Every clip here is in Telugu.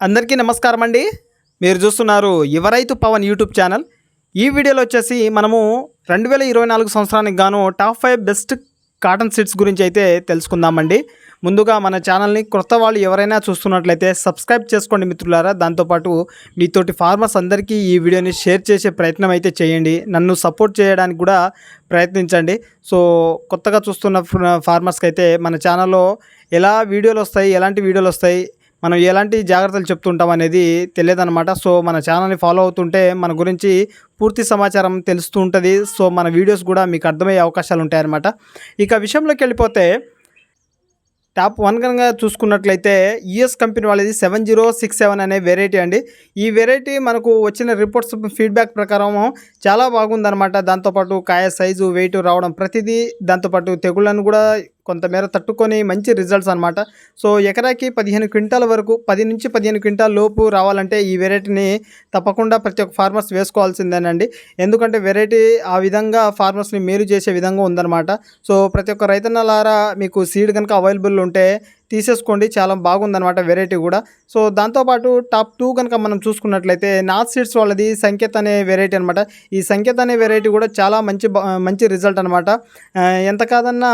అందరికీ నమస్కారం అండి మీరు చూస్తున్నారు యువరైతు పవన్ యూట్యూబ్ ఛానల్. ఈ వీడియోలో వచ్చేసి మనము రెండు వేల ఇరవై నాలుగు సంవత్సరానికి గాను top five best cotton seeds గురించి అయితే తెలుసుకుందామండి. ముందుగా మన ఛానల్ని కొత్త వాళ్ళు ఎవరైనా చూస్తున్నట్లయితే సబ్స్క్రైబ్ చేసుకోండి మిత్రులారా. దాంతోపాటు మీతోటి ఫార్మర్స్ అందరికీ ఈ వీడియోని షేర్ చేసే ప్రయత్నం అయితే చేయండి. నన్ను సపోర్ట్ చేయడానికి కూడా ప్రయత్నించండి. సో కొత్తగా చూస్తున్న ఫార్మర్స్కి అయితే మన ఛానల్లో ఎలా వీడియోలు వస్తాయి ఎలాంటి వీడియోలు వస్తాయి మనం ఎలాంటి జాగ్రత్తలు చెప్తుంటాం అనేది తెలియదన్నమాట. సో మన ఛానల్ని ఫాలో అవుతుంటే మన గురించి పూర్తి సమాచారం తెలుస్తూ ఉంటుంది సో మన వీడియోస్ కూడా మీకు అర్థమయ్యే అవకాశాలు ఉంటాయన్నమాట. ఇక విషయంలోకి వెళ్ళిపోతే టాప్ వన్ కనుక చూసుకున్నట్లయితే యుఎస్ కంపెనీ వాళ్ళది సెవెన్ జీరో సిక్స్ సెవెన్ అనే వెరైటీ అండి. ఈ వెరైటీ మనకు వచ్చిన రిపోర్ట్స్ ఫీడ్బ్యాక్ ప్రకారం చాలా బాగుందన్నమాట. దాంతోపాటు కాయ సైజు వెయిట్ రావడం ప్రతిదీ దాంతోపాటు తెగుళ్ళను కూడా కొంతమేర తట్టుకొని మంచి రిజల్ట్స్ అనమాట సో ఎకరాకి పదిహేను క్వింటాల వరకు పది నుంచి పదిహేను క్వింటాల లోపు రావాలంటే ఈ వెరైటీని తప్పకుండా ప్రతి ఒక్క ఫార్మర్స్ వేసుకోవాల్సిందేనండి. ఎందుకంటే వెరైటీ ఆ విధంగా ఫార్మర్స్ని మేలు చేసే విధంగా ఉందన్నమాట. సో ప్రతి ఒక్క రైతన్నలారా మీకు సీడ్ కనుక అవైలబుల్ ఉంటే తీసేసుకోండి. చాలా బాగుందనమాట వెరైటీ కూడా. సో దాంతోపాటు టాప్ టూ కనుక మనం చూసుకున్నట్లయితే నార్త్ సీడ్స్ వాళ్ళది సంకేత్ అనే వెరైటీ అనమాట ఈ సంకేత్ అనే వెరైటీ కూడా చాలా మంచి మంచి రిజల్ట్ అనమాట ఎంత కాదన్నా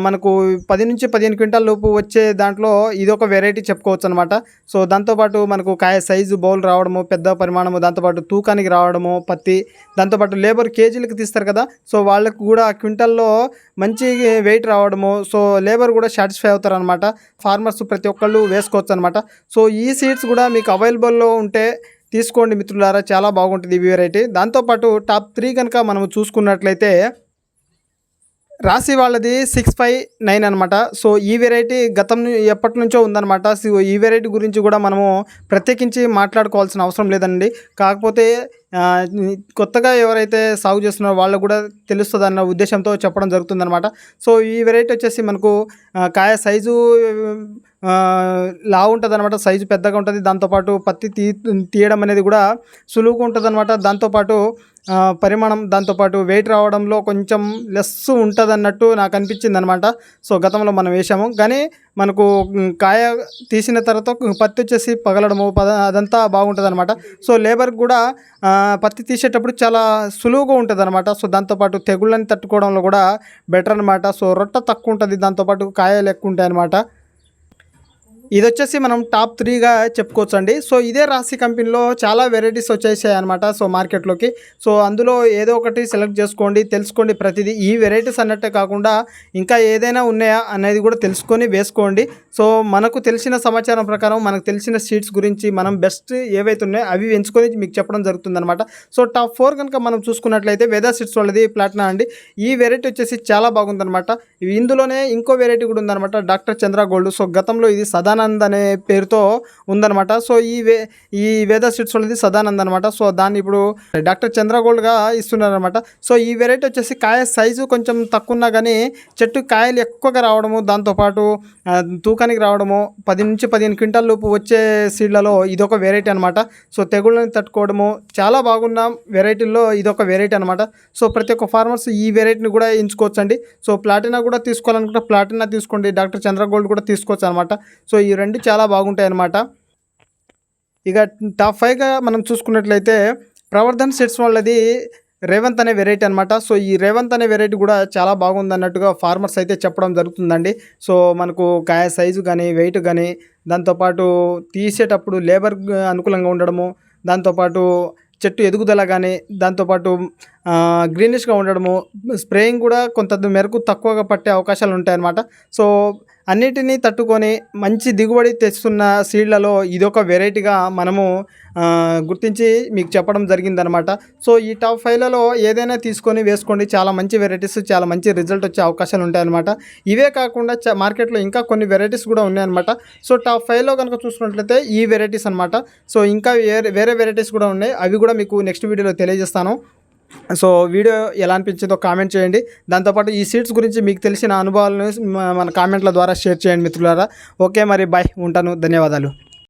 మనకు పది నుంచి పదిహేను క్వింటాల లోపు వచ్చే దాంట్లో ఇది ఒక వెరైటీ చెప్పుకోవచ్చు అనమాట సో దాంతోపాటు మనకు కాయ సైజు బౌల్ రావడము పెద్ద పరిమాణము దాంతోపాటు తూకానికి రావడము పత్తి దాంతోపాటు లేబర్ కేజీలకు తీస్తారు కదా. సో వాళ్ళకు కూడా క్వింటల్లో మంచి వెయిట్ రావడము సో లేబర్ కూడా సాటిస్ఫై అవుతారు అనమాట ఫార్మర్స్ ప్రతి ఒక్కళ్ళు వేసుకోవచ్చు అనమాట సో ఈ సీడ్స్ కూడా మీకు అవైలబుల్లో ఉంటే తీసుకోండి మిత్రులారా చాలా బాగుంటుంది ఈ వెరైటీ దాంతోపాటు టాప్ త్రీ కనుక మనం చూసుకున్నట్లయితే రాశి వాళ్ళది సిక్స్ ఫైవ్ నైన్ అనమాట సో ఈ వెరైటీ గతం ఎప్పటి నుంచో ఉందన్నమాట. సో ఈ వెరైటీ గురించి కూడా మనము ప్రత్యేకించి మాట్లాడుకోవాల్సిన అవసరం లేదండి. కాకపోతే కొత్తగా ఎవరైతే సాగు చేస్తున్నారో వాళ్ళకు కూడా తెలుస్తుంది అన్న ఉద్దేశంతో చెప్పడం జరుగుతుందనమాట సో ఈ వెరైటీ వచ్చేసి మనకు కాయ సైజు లా ఉంటుంది అనమాట సైజు పెద్దగా ఉంటుంది. దాంతోపాటు పత్తి తీ తీయడం అనేది కూడా సులువుగా ఉంటుంది అనమాట దాంతోపాటు పరిమాణం దాంతోపాటు వెయిట్ రావడంలో కొంచెం లెస్ ఉంటుంది అన్నట్టు నాకు అనిపించింది అనమాట సో గతంలో మనం వేసాము కానీ మనకు కాయ తీసిన తర్వాత పత్తి వచ్చేసి పగలడము పద అదంతా బాగుంటుంది అనమాట సో లేబర్కి కూడా పత్తి తీసేటప్పుడు చాలా సులువుగా ఉంటుంది అనమాట సో దాంతోపాటు తెగుళ్ళని తట్టుకోవడంలో కూడా బెటర్ అనమాట సో రొట్ట తక్కువ ఉంటుంది దాంతోపాటు కాయలు ఎక్కువ ఉంటాయి అనమాట ఇది వచ్చేసి మనం టాప్ త్రీగా చెప్పుకోవచ్చు అండి సో ఇదే రాశి కంపెనీలో చాలా వెరైటీస్ వచ్చేసాయి అనమాట సో మార్కెట్లోకి. సో అందులో ఏదో ఒకటి సెలెక్ట్ చేసుకోండి తెలుసుకోండి ప్రతిదీ. ఈ వెరైటీస్ అన్నట్టే కాకుండా ఇంకా ఏదైనా ఉన్నాయా అనేది కూడా తెలుసుకొని వేసుకోండి. సో మనకు తెలిసిన సమాచారం ప్రకారం మనకు తెలిసిన సీట్స్ గురించి మనం బెస్ట్ ఏవైతే ఉన్నాయో అవి ఎంచుకొని మీకు చెప్పడం జరుగుతుందనమాట సో టాప్ ఫోర్ కనుక మనం చూసుకున్నట్లయితే వెదర్ సీట్స్ వాళ్ళది ప్లాట్నా అండి. ఈ వెరైటీ వచ్చేసి చాలా బాగుందనమాట ఇందులోనే ఇంకో వెరైటీ కూడా ఉందన్నమాట. డాక్టర్ చంద్ర గోల్డ్. సో గతంలో ఇది సదాన సదానంద్ అనే పేరుతో ఉందనమాట సో ఈ వే ఈ వేద స్వీట్స్ వాళ్ళది సదానంద్ అనమాట సో దాన్ని ఇప్పుడు డాక్టర్ చంద్రగోల్డ్గా ఇస్తున్నారనమాట సో ఈ వెరైటీ వచ్చేసి కాయ సైజు కొంచెం తక్కువ ఉన్నా కానీ చెట్టు కాయలు ఎక్కువగా రావడము దాంతోపాటు తూకానికి రావడము పది నుంచి పదిహేను క్వింటాల్ లోపు వచ్చే సీడ్లలో ఇదొక వెరైటీ అనమాట సో తెగుళ్ళని తట్టుకోవడము చాలా బాగున్న వెరైటీల్లో ఇదొక వెరైటీ అనమాట సో ప్రతి ఒక్క ఫార్మర్స్ ఈ వెరైటీని కూడా ఎంచుకోవచ్చండి. సో ప్లాటినా కూడా తీసుకోవాలనుకుంటే ప్లాటినా తీసుకోండి డాక్టర్ చంద్రగోల్డ్ కూడా తీసుకోవచ్చు అనమాట సో ఈ రెండు చాలా బాగుంటాయి అన్నమాట ఇక టాప్ ఫైవ్గా మనం చూసుకున్నట్లయితే ప్రవర్ధన్ సెట్స్ వాళ్ళది రేవంత్ అనే వెరైటీ అనమాట సో ఈ రేవంత్ అనే వెరైటీ కూడా చాలా బాగుంది అన్నట్టుగా ఫార్మర్స్ అయితే చెప్పడం జరుగుతుందండి. సో మనకు కాయ సైజు కానీ వెయిట్ కానీ దాంతోపాటు తీసేటప్పుడు లేబర్ అనుకూలంగా ఉండడము దాంతోపాటు చెట్టు ఎదుగుదల కానీ దాంతోపాటు గ్రీనిష్గా ఉండడము స్ప్రేయింగ్ కూడా కొంత మేరకు తక్కువగా పట్టే అవకాశాలు ఉంటాయన్నమాట. సో అన్నిటినీ తట్టుకొని మంచి దిగుబడి తెస్తున్న సీడ్లలో ఇదొక వెరైటీగా మనము గుర్తించి మీకు చెప్పడం జరిగిందనమాట. సో ఈ టాప్ ఫైవ్లలో ఏదైనా తీసుకొని వేసుకోండి. చాలా మంచి వెరైటీస్ చాలా మంచి రిజల్ట్ వచ్చే అవకాశాలు ఉంటాయన్నమాట. ఇవే కాకుండా మార్కెట్లో ఇంకా కొన్ని వెరైటీస్ కూడా ఉన్నాయన్నమాట. సో టాప్ ఫైవ్లో కనుక చూసుకున్నట్లయితే ఈ వెరైటీస్ అనమాట సో ఇంకా వేరే వేరే వెరైటీస్ కూడా ఉన్నాయి. అవి కూడా మీకు నెక్స్ట్ వీడియోలో తెలియజేస్తాను. సో వీడియో ఎలా అనిపించిందో కామెంట్ చేయండి. దాంతోపాటు ఈ సీట్స్ గురించి మీకు తెలిసిన అనుభవాలను మన కామెంట్ల ద్వారా షేర్ చేయండి మిత్రులారా. ఓకే మరి బాయ్ ఉంటాను. ధన్యవాదాలు.